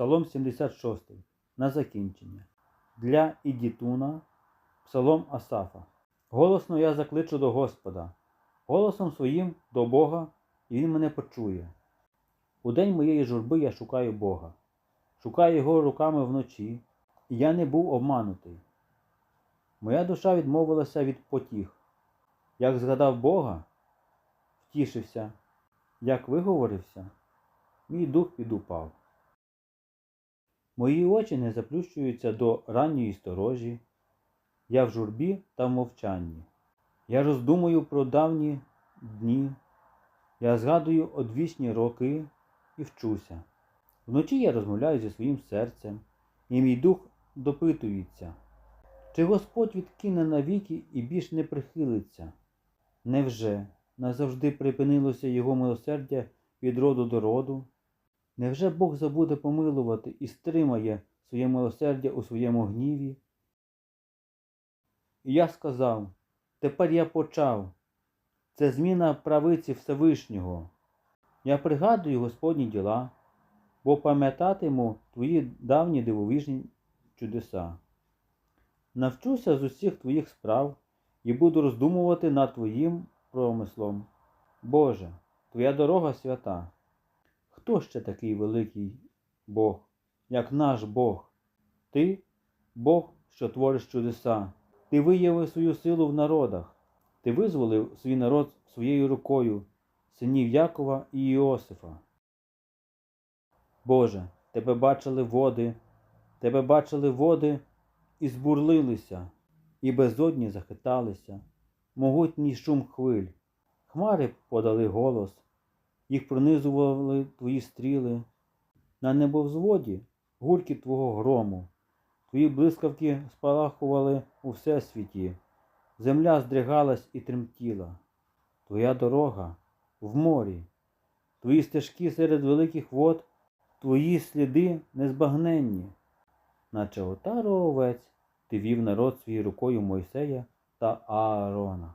Псалом 76. На закінчення. Для Ідітуна. Псалом Асафа. Голосно я закличу до Господа, голосом своїм до Бога, і Він мене почує. У день моєї журби я шукаю Бога, шукаю Його руками вночі, і я не був обманутий. Моя душа відмовилася від потіх. Як згадав Бога, втішився, як виговорився, мій дух підупав. Мої очі не заплющуються до ранньої сторожі, я в журбі та в мовчанні. Я роздумую про давні дні, я згадую одвічні роки і вчуся. Вночі я розмовляю зі своїм серцем, і мій дух допитується, чи Господь відкине навіки і більш не прихилиться? Невже назавжди припинилося Його милосердя від роду до роду? Невже Бог забуде помилувати і стримає своє милосердя у своєму гніві? І я сказав, тепер я почав. Це зміна правиці Всевишнього. Я пригадую Господні діла, бо пам'ятатиму твої давні дивовижні чудеса. Навчуся з усіх твоїх справ і буду роздумувати над твоїм промислом. Боже, твоя дорога свята. Хто ще такий великий Бог, як наш Бог? Ти Бог, що твориш чудеса. Ти виявив свою силу в народах, ти визволив свій народ своєю рукою, синів Якова і Іосифа. Боже, тебе бачили води, тебе бачили води і збурлилися, і безодні захиталися, могутній шум хвиль. Хмари подали голос, їх пронизували твої стріли, на небовзводі гуркіт твого грому. Твої блискавки спалахували у всесвіті, земля здригалась і тремтіла. Твоя дорога в морі, твої стежки серед великих вод, твої сліди незбагненні, наче отаро овець ти вів народ свій рукою Мойсея та Аарона.